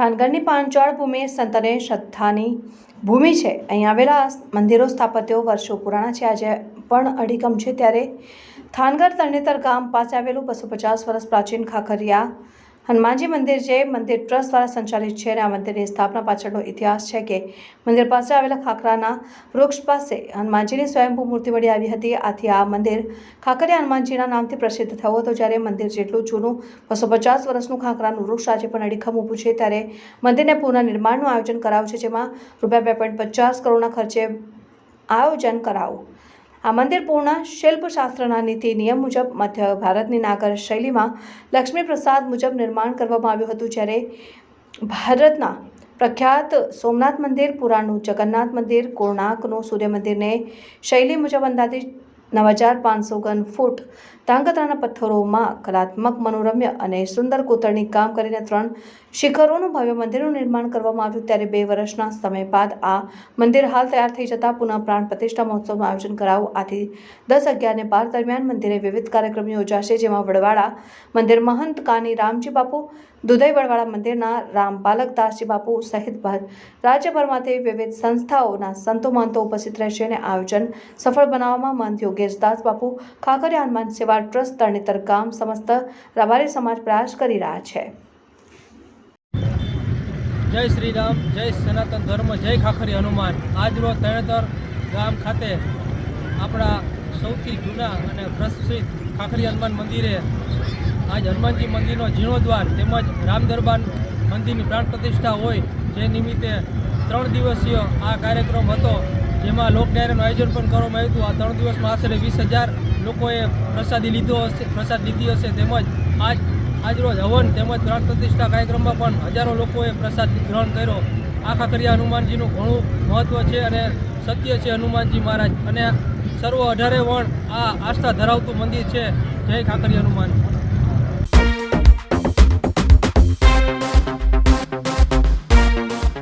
થાનગઢની પાંચાળ ભૂમિ સંતને શ્રદ્ધાની ભૂમિ છે. અહીં આવેલા મંદિરો સ્થાપત્યો વર્ષો પુરાણા છે. આજે પણ અડીકમ છે ત્યારે થાનગર તરણેતર ગામ પાસે આવેલું બસો પચાસ વર્ષ પ્રાચીન ખાખરિયા હનુમાનજી મંદિર જે મંદિર ટ્રસ્ટ દ્વારા સંચાલિત છે અને આ મંદિરની સ્થાપના પાછળનો ઇતિહાસ છે કે મંદિર પાસે આવેલા ખાખરાના વૃક્ષ પાસે હનુમાનજીની સ્વયંભૂ મૂર્તિ મળી આવી હતી. આથી આ મંદિર ખાખરિયા હનુમાનજીના નામથી પ્રસિદ્ધ થયું હતું. જ્યારે મંદિર જેટલું જૂનું બસો પચાસ વર્ષનું ખાખરાનું વૃક્ષ આજે પણ અડીખમ ઊભું છે, ત્યારે મંદિરને પુનઃનિર્માણનું આયોજન કરાવ્યું છે, જેમાં રૂપિયા બે પોઈન્ટ પચાસ કરોડના ખર્ચે આયોજન કરાવું આ મંદિર પૂર્ણ શિલ્પશાસ્ત્રના નીતિ નિયમ મુજબ મધ્ય ભારતની નાગર શૈલીમાં લક્ષ્મીપ્રસાદ મુજબ નિર્માણ કરવામાં આવ્યું હતું, જ્યારે ભારતના પ્રખ્યાત સોમનાથ મંદિર, પુરાણનું જગન્નાથ મંદિર કોણાર્કનું સૂર્ય મંદિરને શૈલી મુજબ અંદાજિત નવ હજાર પાંચસો ઘન ફૂટ. તાંગત્રાના પથ્થરોમાં કલાત્મક મનોરમ્ય અને સુંદર કોતરણી કામ કરીને ત્રણ શિખરોનું ભવ્ય મંદિરનું નિર્માણ કરવામાં આવ્યું. ત્યારે બે વર્ષના સમય બાદ આ મંદિર હાલ તૈયાર થઈ જતાં પુનઃ પ્રાણ પ્રતિષ્ઠા મહોત્સવનું આયોજન કરાવું આથી દસ અગિયાર અને બાર દરમિયાન મંદિરે વિવિધ કાર્યક્રમ યોજાશે, જેમાં વડવાડા મંદિર મહંત કાની રામજી બાપુ દુધઈ વડવાડા મંદિરના રામ બાલકદાસજી બાપુ સહિત રાજ્યભરમાંથી વિવિધ સંસ્થાઓના સંતો મહંતો ઉપસ્થિત રહેશે અને આયોજન સફળ બનાવવામાં મહંત યોગેશદાસ બાપુ ખાગરિયા હનુમાન સેવા ટ્રસ્ટ, તરણેતર ગામ સમસ્ત રબારી સમાજ પ્રયાસ કરી રહ્યા છે. જય શ્રી રામ જય સનાતન ધર્મ, જય ખાખરી હનુમાન. આજરોજ તરણેતર ગામ ખાતે આપણા સૌથી જૂના અને પ્રસિદ્ધ ખાખરી હનુમાન મંદિરે આજ હનુમાનજી મંદિરનો જીર્ણોદ્વાર તેમજ રામ દરબાર મંદિરની પ્રાણ પ્રતિષ્ઠા હોય જે નિમિત્તે ત્રણ દિવસીય આ કાર્યક્રમ હતો, જેમાં લોક ડાયરાનું આયોજન પણ કરવામાં આવ્યું હતું. આ ત્રણ દિવસમાં આશરે વીસ હજાર લોકોએ પ્રસાદી લીધો હશે, પ્રસાદ લીધી હશે તેમજ આજ, આજરોજ હવન તેમજ પ્રાણ પ્રતિષ્ઠા કાર્યક્રમમાં પણ હજારો લોકોએ પ્રસાદ ગ્રહણ કર્યો. આ ખાખરિયા હનુમાનજીનું ઘણું મહત્ત્વ છે અને સત્ય છે હનુમાનજી મહારાજ. અને સર્વ અઢારે વણ આ આસ્થા ધરાવતું મંદિર છે. જય ખાખરી હનુમાન.